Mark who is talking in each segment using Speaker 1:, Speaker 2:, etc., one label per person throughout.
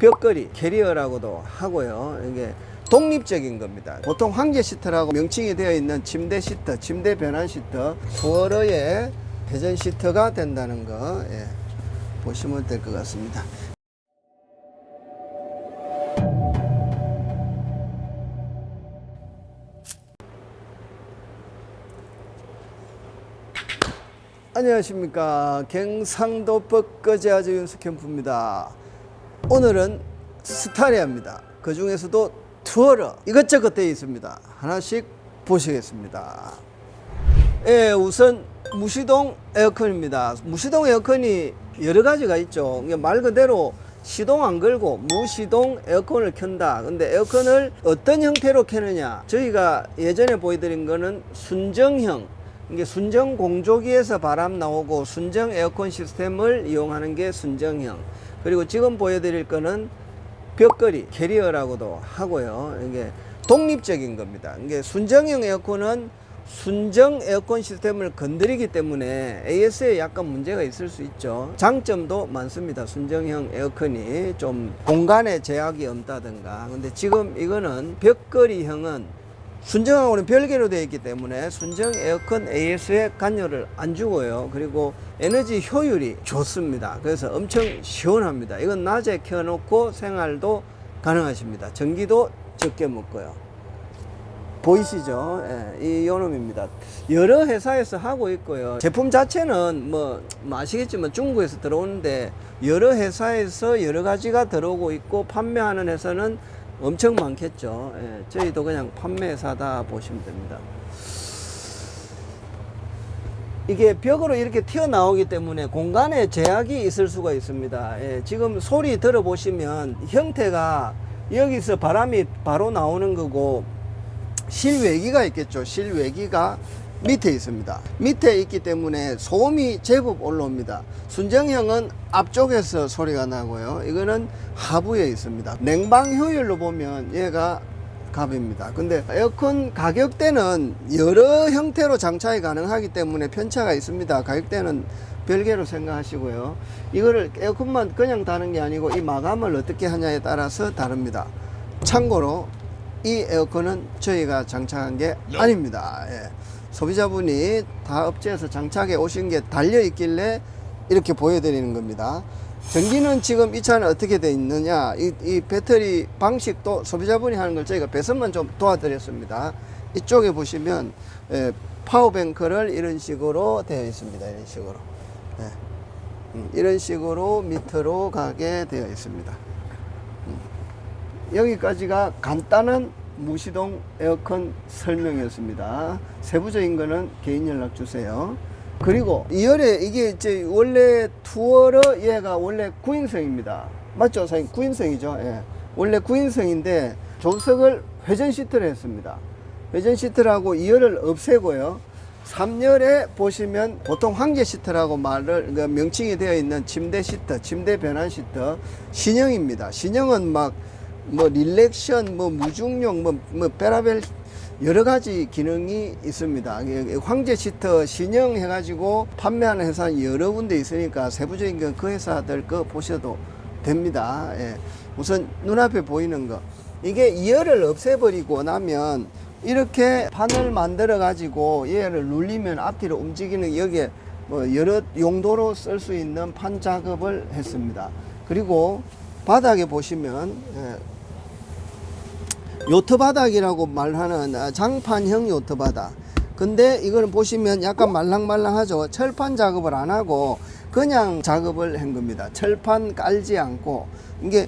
Speaker 1: 벽걸이 캐리어라고도 하고요. 이게 독립적인 겁니다. 보통 황제 시트라고 명칭이 되어 있는 침대 시트, 침대 변환 시트, 수어러의 회전 시트가 된다는 거 예, 보시면 될 것 같습니다. 안녕하십니까 경상도 벚거지 아주 캠프입니다 오늘은 스타리아입니다. 그 중에서도 투어러 이것저것 되어 있습니다. 하나씩 보시겠습니다. 예 우선 무시동 에어컨입니다. 무시동 에어컨이 여러 가지가 있죠. 말 그대로 시동 안 걸고 무시동 에어컨을 켠다. 근데 에어컨을 어떤 형태로 켜느냐? 저희가 예전에 보여드린 거는 순정형. 이게 순정 공조기에서 바람 나오고 순정 에어컨 시스템을 이용하는 게 순정형. 그리고 지금 보여드릴 거는 벽걸이 캐리어라고도 하고요. 이게 독립적인 겁니다. 이게 순정형 에어컨은 순정 에어컨 시스템을 건드리기 때문에 AS에 약간 문제가 있을 수 있죠. 장점도 많습니다. 순정형 에어컨이 좀 공간에 제약이 없다든가. 근데 지금 이거는 벽걸이형은 순정하고는 별개로 되어 있기 때문에 순정 에어컨 AS에 간여를 안 주고요. 그리고 에너지 효율이 좋습니다. 그래서 엄청 시원합니다. 이건 낮에 켜놓고 생활도 가능하십니다. 전기도 적게 먹고요. 보이시죠? 예, 이 요놈입니다. 여러 회사에서 하고 있고요. 제품 자체는 뭐, 뭐 아시겠지만 중국에서 들어오는데 여러 회사에서 여러 가지가 들어오고 있고 판매하는 회사는 엄청 많겠죠. 예, 저희도 그냥 판매사다 보시면 됩니다. 이게 벽으로 이렇게 튀어나오기 때문에 공간에 제약이 있을 수가 있습니다. 예, 지금 소리 들어보시면 형태가 여기서 바람이 바로 나오는 거고 실외기가 있겠죠. 실외기가 밑에 있습니다. 밑에 있기 때문에 소음이 제법 올라옵니다. 순정형은 앞쪽에서 소리가 나고요. 이거는 하부에 있습니다. 냉방 효율로 보면 얘가 갑입니다. 근데 에어컨 가격대는 여러 형태로 장착이 가능하기 때문에 편차가 있습니다. 가격대는 별개로 생각하시고요. 이거를 에어컨만 그냥 다는 게 아니고 이 마감을 어떻게 하냐에 따라서 다릅니다. 참고로 이 에어컨은 저희가 장착한 게 아닙니다. 예. 소비자분이 다 업체에서 장착해 오신 게 달려 있길래 이렇게 보여드리는 겁니다. 전기는 지금 이 차는 어떻게 돼 있느냐 이, 이 배터리 방식도 소비자분이 하는 걸 저희가 배선만 좀 도와드렸습니다. 이쪽에 보시면 예, 파워뱅크를 이런 식으로 되어 있습니다. 이런 식으로 예. 음, 이런 식으로 밑으로 가게 되어 있습니다. 여기까지가 간단한 무시동 에어컨 설명이었습니다. 세부적인 거는 개인 연락 주세요. 그리고 2열에 이게 이제 원래 투어러 얘가 원래 9인승입니다. 맞죠? 사장님 9인승이죠. 예. 원래 9인승인데 조석을 회전 시트를 했습니다. 회전 시트라고 2열을 없애고요. 3열에 보시면 보통 황제 시트라고 말을 그 명칭이 되어 있는 침대 시트, 침대 변환 시트 신형입니다. 신형은 막 뭐 릴렉션, 뭐 무중력, 뭐, 뭐 베라벨 여러 가지 기능이 있습니다. 이게 황제 시트 신형 해가지고 판매하는 회사는 여러 군데 있으니까 세부적인 건 그 회사들 거 보셔도 됩니다. 예. 우선 눈앞에 보이는 거. 이게 이열을 없애버리고 나면 이렇게 판을 만들어 가지고 얘를 눌리면 앞뒤로 움직이는 여기에 뭐 여러 용도로 쓸 수 있는 판 작업을 했습니다. 그리고 바닥에 보시면 예, 요트 바닥이라고 말하는 아, 장판형 요트 바닥. 근데 이거는 보시면 약간 말랑말랑하죠. 철판 작업을 안 하고 그냥 작업을 한 겁니다. 철판 깔지 않고 이게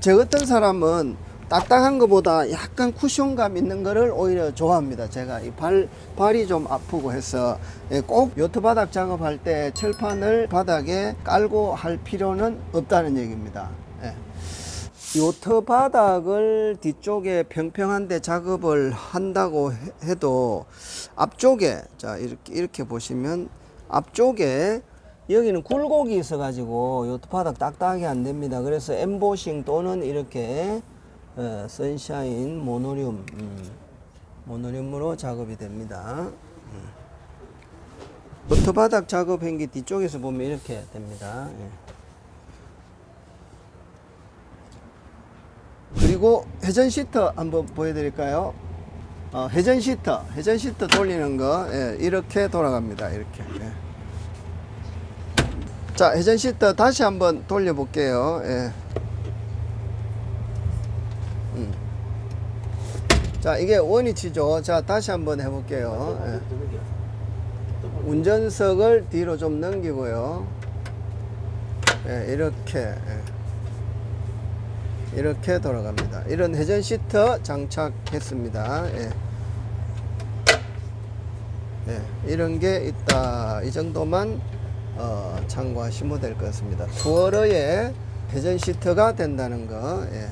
Speaker 1: 저 같은 사람은 딱딱한 것보다 약간 쿠션감 있는 거를 오히려 좋아합니다. 제가 이 발, 발이 좀 아프고 해서 예, 꼭 요트 바닥 작업할 때 철판을 바닥에 깔고 할 필요는 없다는 얘기입니다. 예. 요트 바닥을 뒤쪽에 평평한데 작업을 한다고 해- 해도 앞쪽에 자 이렇게 이렇게 보시면 앞쪽에 여기는 굴곡이 있어 가지고 요트 바닥 딱딱하게 안 됩니다. 그래서 엠보싱 또는 이렇게 어, 선샤인 모노륨 음, 모노륨으로 작업이 됩니다. 음. 요트 바닥 작업한 게 뒤쪽에서 보면 이렇게 됩니다. 예. 그리고 회전 시터 한번 보여드릴까요? 어, 회전 시터, 회전 시터 돌리는 거 예, 이렇게 돌아갑니다. 이렇게. 예. 자, 회전 시터 다시 한번 돌려볼게요. 예. 음. 자, 이게 원위치죠. 자, 다시 한번 해볼게요. 예. 운전석을 뒤로 좀 넘기고요. 예, 이렇게. 예. 이렇게 돌아갑니다. 이런 회전 시터 장착했습니다. 예. 예, 이런 게 있다. 이 정도만 어, 참고하시면 될 것 같습니다. 투어러의 회전 시트가 된다는 거 예,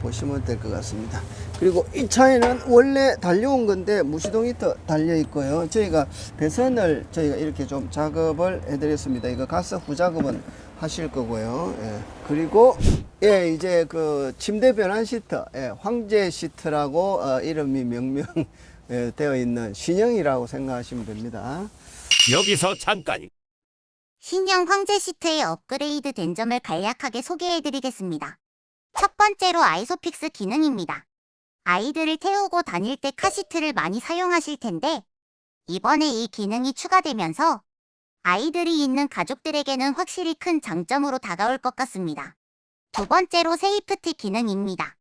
Speaker 1: 보시면 될 것 같습니다. 그리고 이 차에는 원래 달려온 건데 무시동 히터 달려 있고요. 저희가 배선을 저희가 이렇게 좀 작업을 해드렸습니다. 이거 가스 후작업은 하실 거고요. 예. 그리고 예 이제 그 침대 변환 시트, 예, 황제 시트라고 어, 이름이 명명 예, 되어 있는 신형이라고 생각하시면 됩니다.
Speaker 2: 여기서 잠깐
Speaker 3: 신형 황제 시트의 업그레이드 된 점을 간략하게 소개해드리겠습니다. 첫 번째로 아이소픽스 기능입니다. 아이들을 태우고 다닐 때 카시트를 많이 사용하실 텐데, 이번에 이 기능이 추가되면서 아이들이 있는 가족들에게는 확실히 큰 장점으로 다가올 것 같습니다. 두 번째로 세이프티 기능입니다.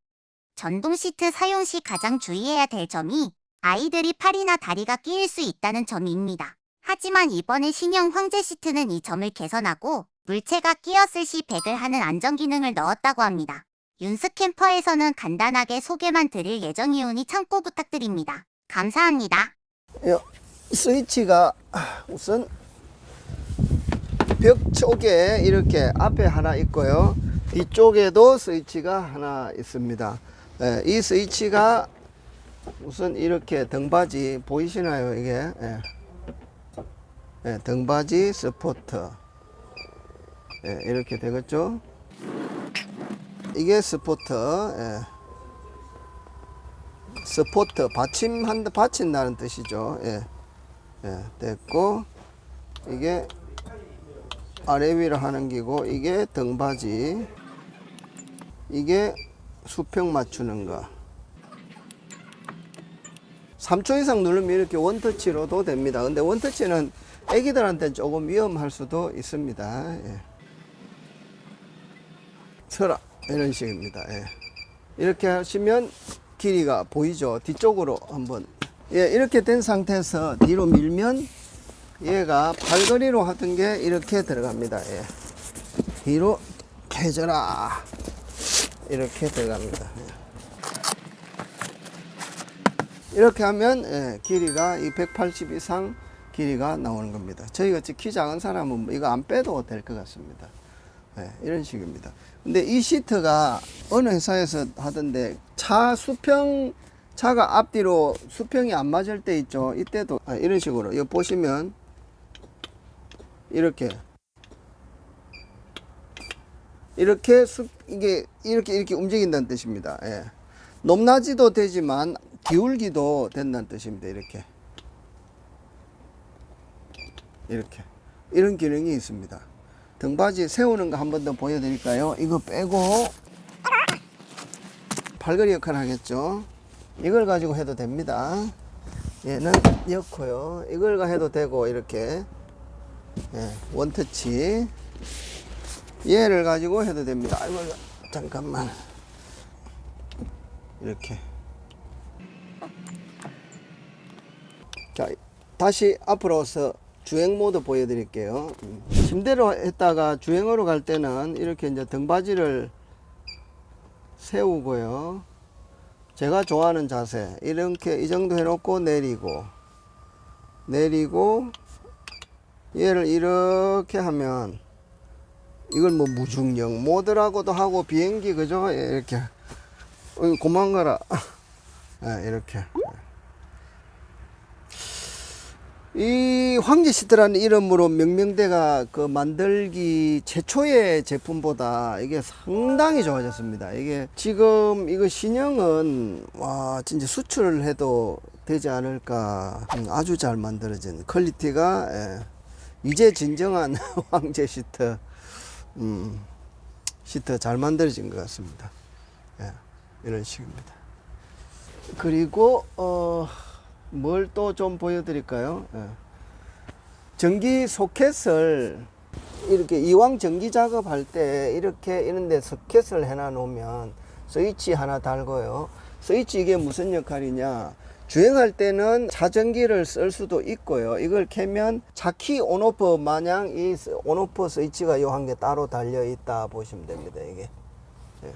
Speaker 3: 전동 시트 사용 시 가장 주의해야 될 점이 아이들이 팔이나 다리가 끼일 수 있다는 점입니다. 하지만 이번에 신형 황제 시트는 이 점을 개선하고 물체가 끼었을 시 백을 하는 안전 기능을 넣었다고 합니다. 윤스 캠퍼에서는 간단하게 소개만 드릴 예정이오니 참고 부탁드립니다. 감사합니다.
Speaker 1: 요 스위치가 우선 벽 쪽에 이렇게 앞에 하나 있고요. 뒤쪽에도 스위치가 하나 있습니다. 예, 이 스위치가 우선 이렇게 등받이 보이시나요? 이게 예. 예, 등받이 스포트 예, 이렇게 되겠죠? 이게 스포트 예. 스포트 받침한다 받친다는 뜻이죠. 예. 예, 됐고 이게 아래 위로 하는 기고 이게 등받이 이게 수평 맞추는 거 3초 이상 누르면 이렇게 원터치로도 됩니다 근데 원터치는 애기들한테 조금 위험할 수도 있습니다 예. 서라 이런 식입니다 예. 이렇게 하시면 길이가 보이죠 뒤쪽으로 한번 예, 이렇게 된 상태에서 뒤로 밀면 얘가 팔걸이로 하던 게 이렇게 들어갑니다. 예. 뒤로 캐져라. 이렇게 들어갑니다. 예. 이렇게 하면 예, 길이가 이 180 이상 길이가 나오는 겁니다. 저희 같이 키 작은 사람은 뭐 이거 안 빼도 될 것 같습니다. 예, 이런 식입니다. 근데 이 시트가 어느 회사에서 하던데 차 수평 차가 앞뒤로 수평이 안 맞을 때 있죠. 이때도 아, 이런 식으로 이거 보시면 이렇게 이렇게 수, 이게 이렇게 이렇게 움직인다는 뜻입니다. 예. 높낮이도 되지만 기울기도 된다는 뜻입니다. 이렇게 이렇게 이런 기능이 있습니다. 등받이 세우는 거 한 번 더 보여드릴까요? 이거 빼고 팔걸이 역할 하겠죠. 이걸 가지고 해도 됩니다. 얘는 넣고요. 이걸 가 해도 되고 이렇게 예, 원터치 얘를 가지고 해도 됩니다. 아이고 잠깐만 이렇게 자 다시 앞으로서 주행 모드 보여드릴게요. 음. 침대로 했다가 주행으로 갈 때는 이렇게 이제 등받이를 세우고요. 제가 좋아하는 자세 이렇게 이 정도 해놓고 내리고 내리고 얘를 이렇게 하면 이걸 뭐 무중력 모드라고도 하고 비행기 그죠? 예, 이렇게. 어, 고만 가라. 예, 이렇게. 이 황제 시트라는 이름으로 명명대가 그 만들기 최초의 제품보다 이게 상당히 좋아졌습니다. 이게 지금 이거 신형은 와 진짜 수출을 해도 되지 않을까. 음, 아주 잘 만들어진 퀄리티가 예, 이제 진정한 황제 시트 음, 시트 잘 만들어진 것 같습니다. 예. 이런 식입니다. 그리고 어, 뭘 또 좀 보여드릴까요? 예. 전기 소켓을 이렇게 이왕 전기 작업할 때 이렇게 이런데 소켓을 해놔 놓으면 스위치 하나 달고요. 스위치 이게 무슨 역할이냐? 주행할 때는 자전기를 쓸 수도 있고요. 이걸 켜면 차키 온오프 마냥 이 온오프 스위치가 요 한 개 따로 달려 있다 보시면 됩니다. 이게. 예.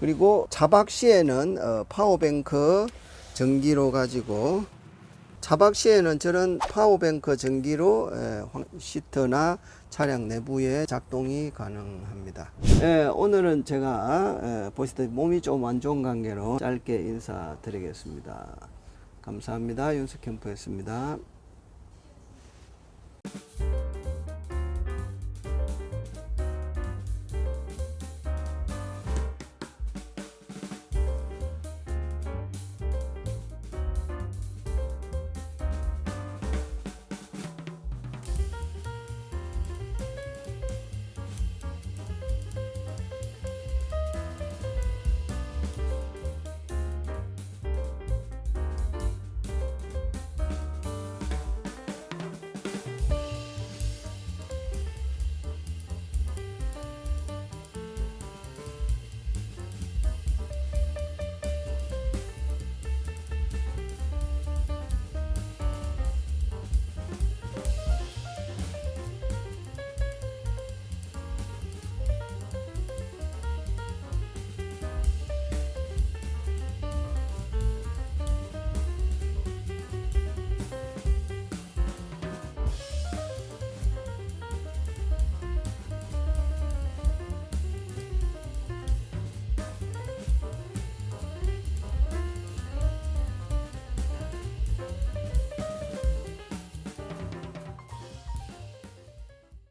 Speaker 1: 그리고 자박 시에는 어, 파워뱅크 전기로 가지고 자박 시에는 저런 파워뱅크 전기로 에, 황- 시트나 차량 내부에 작동이 가능합니다. 예, 오늘은 제가 에, 보시다시피 몸이 좀 안 좋은 관계로 짧게 인사드리겠습니다. 감사합니다. 윤석캠프였습니다.